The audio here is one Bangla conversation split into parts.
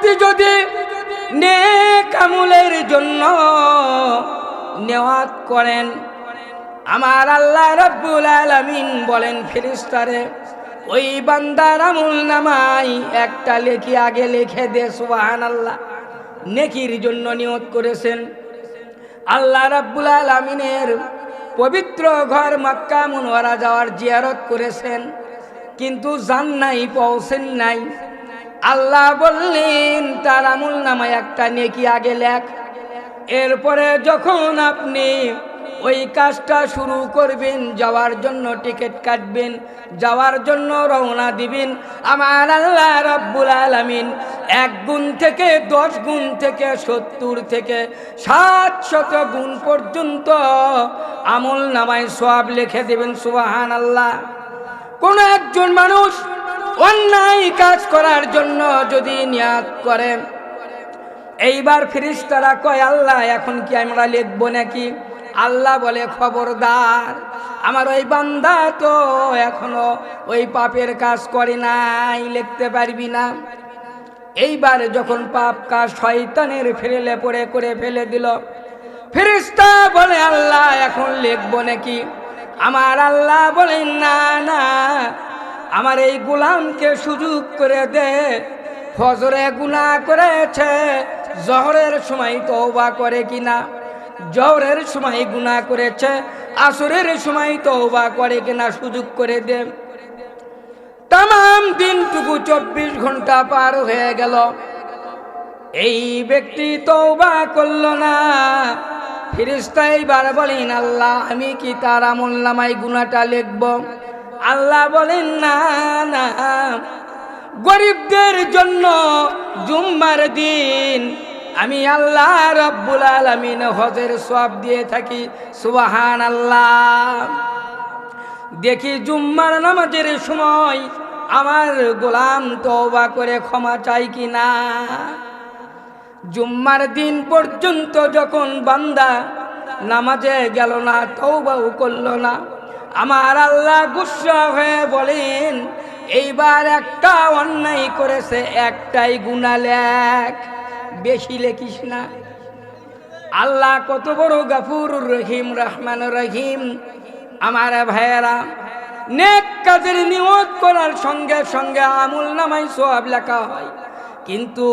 ব্যক্তি যদি নেক আমলের জন্য নেওয়াত করেন, আমার আল্লাহ রব্বুল আলামিন বলেন, ফেরেশতারে, ওই বান্দার আমুল নামাই একটা লেখি আগে লিখে দে, সুবহানাল্লাহ। নেকির জন্য নিয়ত করেছেন। আল্লাহ রাব্বুল আলামিনের পবিত্র ঘর মক্কা মুনওয়ারা যাওয়ার জিয়ারত করেছেন, কিন্তু যান নাই, পৌঁছেন নাই। আল্লাহ বললেন, তার আমল নামায় একটা নেকি আগে লেখ। এরপরে যখন আপনি ওই কাজটা শুরু করবেন, যাওয়ার জন্য টিকিট কাটবেন, যাওয়ার জন্য রওনা দিবেন, আমার আল্লাহ রব্বুল আলামিন এক গুণ থেকে দশ গুণ থেকে সত্তর থেকে সাত শত গুণ পর্যন্ত আমল নামায় সব লিখে দেবেন সুবাহান আল্লাহ কোনো একজন মানুষ অন্যায় কাজ করার জন্য যদি নিয়াত করে। এইবার ফিরিস্তারা কয়, আল্লাহ, এখন কি আমরা লিখব নাকি? আল্লাহ বলে, খবরদার, আমার ওই বান্দা তো এখনও ওই পাপের কাজ করে নাই, লিখতে পারবি না। এইবার যখন পাপ কাজ শয়তানের ফেলে পড়ে, করে ফেলে দিল। ফেরিস্তা বলে, আল্লাহ, এখন লিখব নাকি? আমার আল্লাহ বলেন না না আমার এই গোলামকে সুযোগ করে দে। ফজরে গুণা করেছে, জহরের সময় তওবা করে কিনা? জহরের সময় গুণা করেছে, আসরের সময় তওবা করে কিনা সুযোগ করে দে। তাম দিনটুকু চব্বিশ ঘণ্টা পার হয়ে গেল। এই ব্যক্তি তওবা করল না। ফিরিস্তা এইবার বলেন, আল্লাহ, আমি কি তার আমল নামাই গুণাটা লিখব? আল্লাহ বলেন, না না, গরিবদের জন্য জুম্মার দিন। আমি আল্লাহ রব্বুল আলমিন হজের সব দিয়ে থাকি সুবাহান আল্লাহ দেখি জুম্মার নামাজের সময় আমার গোলাম তওবা করে ক্ষমা চাই কি না? জুম্মার দিন পর্যন্ত যখন বান্দা নামাজে গেল না, তওবাও করল না আমার আল্লাহ গুসা হয়ে বলেন, এইবার একটা অন্যায় করেছে, একটাই গুণা লেখ। বেশি লেখিস না। আল্লাহ কত বড় গাফুর রহিম, রহমান রহিম। আমার ভাইয়েরা, নেক কাজের নিয়ত করার সঙ্গে সঙ্গে আমুল নামাই সব লেখা হয়। কিন্তু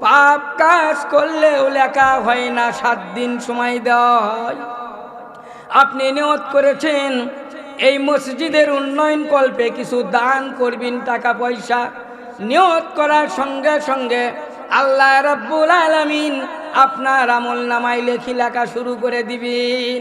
পাপ কাজ করলেও লেখা হয় না, সাত দিন সময় দেওয়া হয়। আপনি নিয়ত করেছেন এই মসজিদের উন্নয়ন কল্পে কিছু দান করবেন টাকা পয়সা, নিয়ত করার সঙ্গে সঙ্গে আল্লাহ রব্বুল আলমিন আপনার আমল নামাই লেখি লেখা শুরু করে দিবেন।